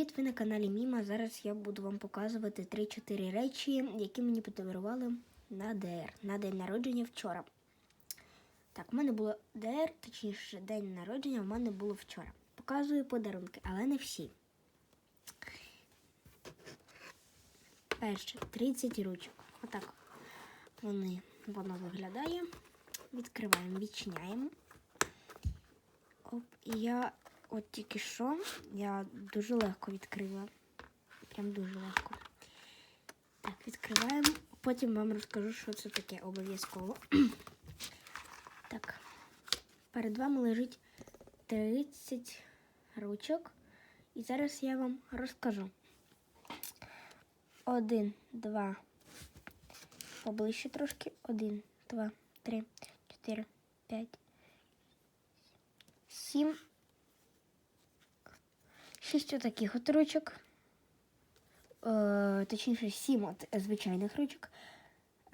Привіт, ви на каналі Міма. Зараз я буду вам показувати 3-4 речі, які мені подарували на ДР, на день народження вчора. Так, в мене було ДР, точніше, день народження в мене було вчора. Показую подарунки, але не всі. Перше, 30 ручок. Отак вони, воно виглядає. Відкриваємо, відчиняємо. Оп, я от тільки що я дуже легко відкрила. Прям дуже легко. Так, відкриваємо. Потім вам розкажу, що це таке обов'язково. так, перед вами лежить 30 ручок. І зараз я вам розкажу. Один, два. Поближче трошки. Один, два, три, чотири, п'ять, сім. Шість отаких от ручок. Е, точніше, сім от звичайних ручок.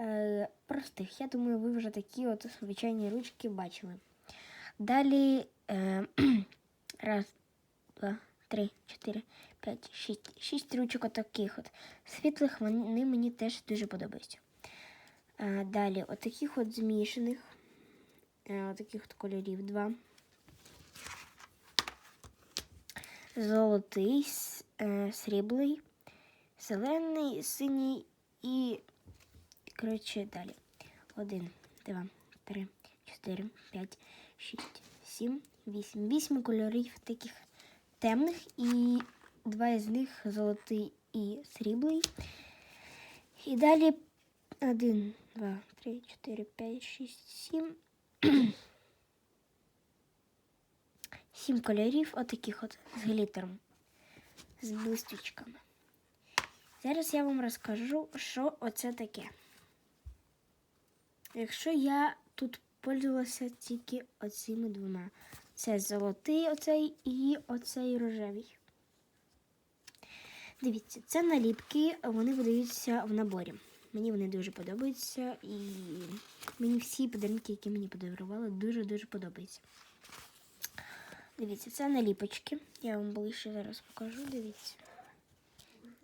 Е, простих. Я думаю, ви вже такі от звичайні ручки бачили. Далі е, раз, два, три, чотири, п'ять, шість. Шість ручок отаких от. Світлих вони мені теж дуже подобаються. Е, далі отаких от змішаних. Е, отаких от кольорів два. Золотий, е, сріблий, зелений, синій і, коротше, далі. Один, два, три, чотири, п'ять, шість, сім, вісім. Вісім кольорів таких темних і два з них золотий і сріблий. І далі один, два, три, чотири, п'ять, шість, сім. Сім кольорів отаких от з глітером, з блистючками. Зараз я вам розкажу, що оце таке. Якщо я тут пользувалася тільки оцими двома. Це золотий оцей і оцей рожевий. Дивіться, це наліпки, вони видаються в наборі. Мені вони дуже подобаються і мені всі подарунки, які мені подарували, дуже-дуже подобаються. Дивіться, це наліпочки. Я вам ближче зараз покажу. Дивіться.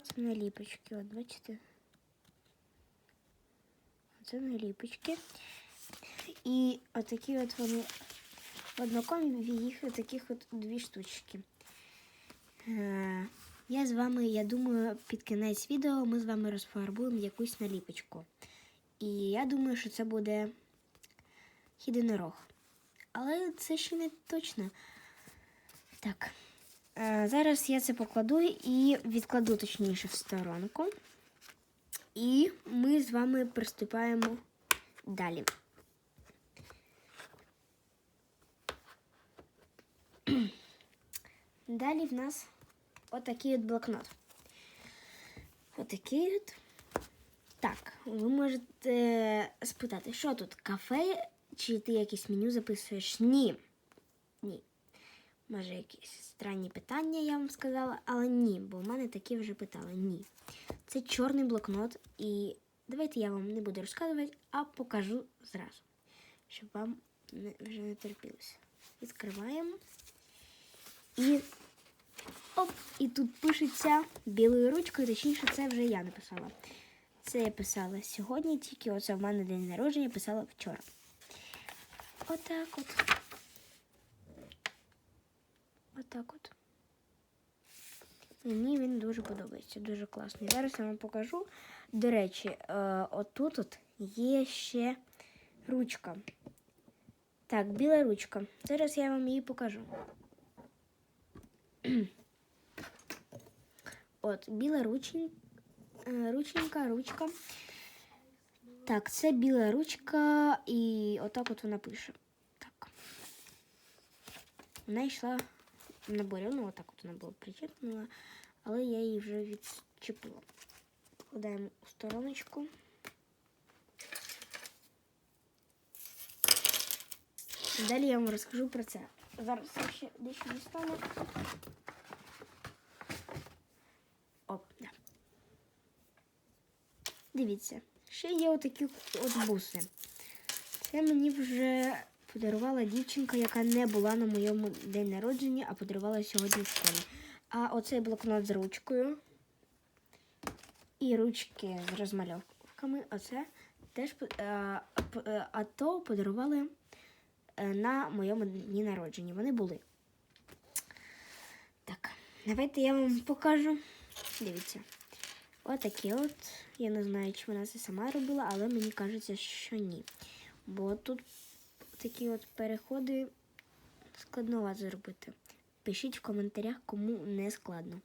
Це наліпочки, от бачите? Це наліпочки. І отакі от вони однокомі, їх таких от дві штучки. Е, Я з вами, я думаю, під кінець відео ми з вами розфарбуємо якусь наліпочку. І я думаю, що це буде єдинорог. Але це ще не точно. Так. Е, Зараз я це покладу і відкладу точніше в сторонку. І ми з вами приступаємо далі. Далі в нас отакий от блокнот. Отакий от. Так, ви можете спитати, що тут? Кафе? Чи ти якесь меню записуєш? Ні. Ні. Може, якісь странні питання, я вам сказала, але ні, бо в мене такі вже питали. Ні. Це чорний блокнот, і давайте я вам не буду розказувати, а покажу зразу, щоб вам не, вже не терпілося. Відкриваємо. І оп, і тут пишеться білою ручкою, точніше, це вже я написала. Це я писала сьогодні, тільки оце в мене день народження писала вчора. Отак от. Отак от. Мені він дуже подобається, дуже класний. Зараз я вам покажу. До речі, е, отут от є ще ручка. Так, біла ручка. Зараз я вам її покажу. От, біла ручень, е, рученька, ручка. Так, це біла ручка, і отак от вона пише. Так. Вона йшла в наборі. Ну, отак от вона була причеплена, але я її вже відчепила. Кладаємо у стороночку. Далі я вам розкажу про це. Зараз я ще дещо дістану. Оп, да. Дивіться, ще є отакі от буси. Це мені вже подарувала дівчинка, яка не була на моєму день народження, а подарувала сьогодні в школі. А оцей блокнот з ручкою. І ручки з розмальовками. Оце теж е, а то подарували е, на моєму дні народження. Вони були. Так, давайте я вам покажу. Дивіться. Отакі от. Я не знаю, чи вона це сама робила, але мені кажеться, що ні. Бо тут такі от переходи складновато зробити. Пишіть в коментарях, кому не складно.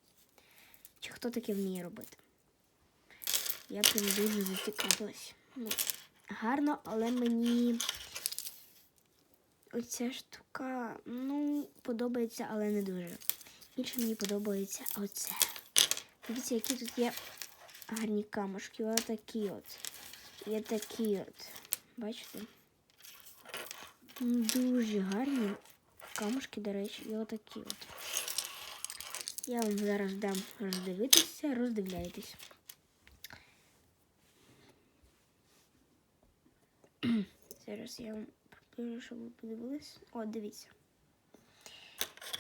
Чи хто таке вміє робити. Я прям дуже зацікавилась. Ну, гарно, але мені оця штука, ну, подобається, але не дуже. Більше мені подобається оце. Дивіться, які тут є гарні камушки. Отакі от. Є такі от. Бачите? Дуже гарні камушки, до речі, і отакі от. Я вам зараз дам роздивитися, роздивляйтесь. Зараз я вам покажу, щоб ви подивились. О, дивіться.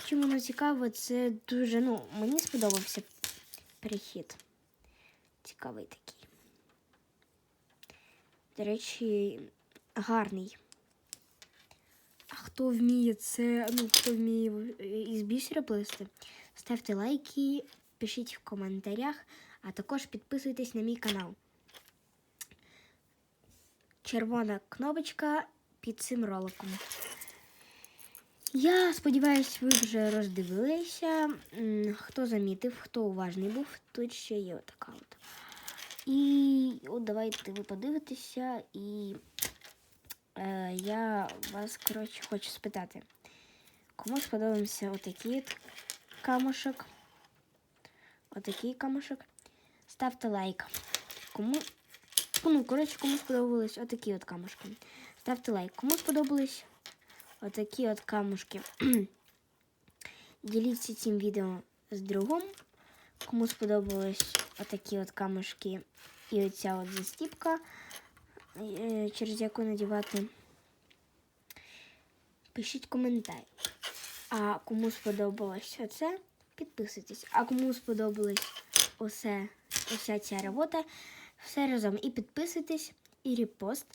Чим воно цікаво, це дуже, ну, мені сподобався перехід. Цікавий такий. До речі, гарний. Хто вміє це, ну, хто вміє із бісера плести, ставте лайки, пишіть в коментарях, а також підписуйтесь на мій канал. Червона кнопочка під цим роликом. Я сподіваюся, ви вже роздивилися. Хто замітив, хто уважний був, тут ще є отака от. І от давайте ви подивитеся, і е, я вас, коротше, хочу спитати. Кому сподобався отакий камушок? Отакий камушок. Ставте лайк. Кому. Ну, коротше, кому сподобались отакі от камушки. Ставте лайк. Кому сподобались отакі от камушки. Діліться цим відео з другом. Кому сподобались отакі от камушки і оця от застіпка, через яку надівати. Пишіть коментар. А кому сподобалось оце, підписуйтесь. А кому сподобалось усе, уся ця робота, все разом і підписуйтесь, і репост,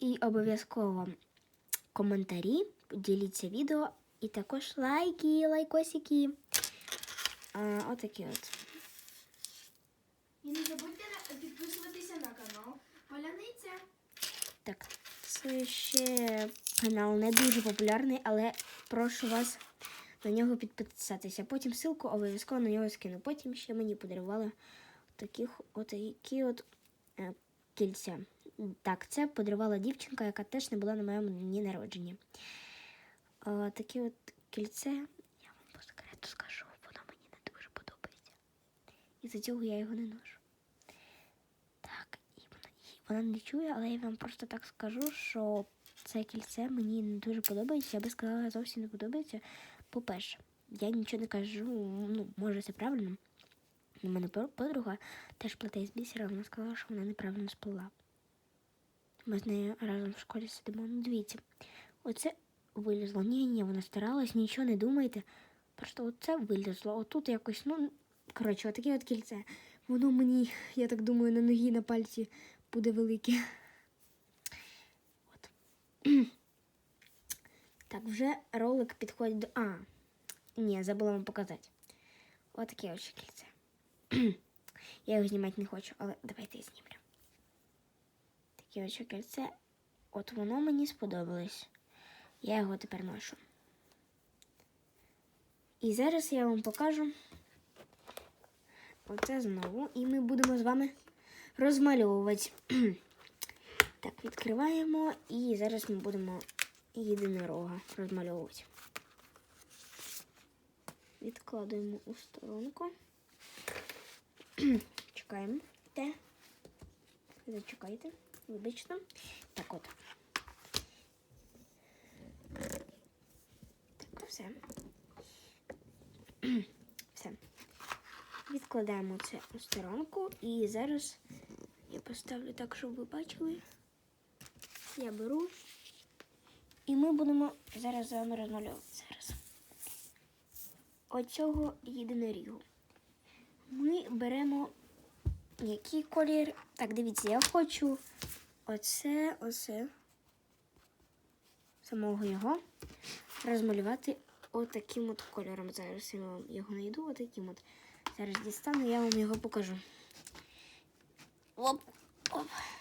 і обов'язково коментарі, діліться відео, і також лайки, лайкосики. А, отакі от. І не забудьте на- підписуватися на канал Поляниця. Так, це ще канал не дуже популярний, але прошу вас на нього підписатися. Потім ссылку обов'язково на нього скину. Потім ще мені подарували таких отакі от е, кільця. Так, це подарувала дівчинка, яка теж не була на моєму дні народження. Е, такі от кільце, я вам по секрету скажу, воно мені не дуже подобається. І за цього я його не ношу. Вона, не чує, але я вам просто так скажу, що це кільце мені не дуже подобається. Я би сказала, зовсім не подобається. По-перше, я нічого не кажу, ну, може, це правильно. У мене подруга теж плете з бісера, вона сказала, що вона неправильно сплела. Ми з нею разом в школі сидимо. Ну, дивіться, оце вилізло. Ні, ні, вона старалась, нічого не думайте. Просто оце вилізло. Отут якось, ну, коротше, отаке от кільце. Воно мені, я так думаю, на ногі, на пальці буде велике. От. Так, вже ролик підходить до. А, ні, забула вам показати. Отаке ось кільце. Я його знімати не хочу, але давайте я знімлю. Таке ось кільце. От воно мені сподобалось. Я його тепер ношу. І зараз я вам покажу оце знову. І ми будемо з вами розмальовувати. так, відкриваємо і зараз ми будемо єдинорога розмальовувати. Відкладуємо у сторонку. Чекаємо. Те. Зачекайте. Вибачте. Так от. Так, все. все. Відкладаємо це у сторонку і зараз поставлю так, щоб ви бачили. Я беру. І ми будемо зараз з вами розмальовувати зараз. оцього єдинорігу. Ми беремо який колір. Так, дивіться, я хочу оце, оце, самого його розмалювати отаким от кольором. Зараз я вам його знайду, отаким от. Зараз дістану, я вам його покажу. Оп, оп. Те.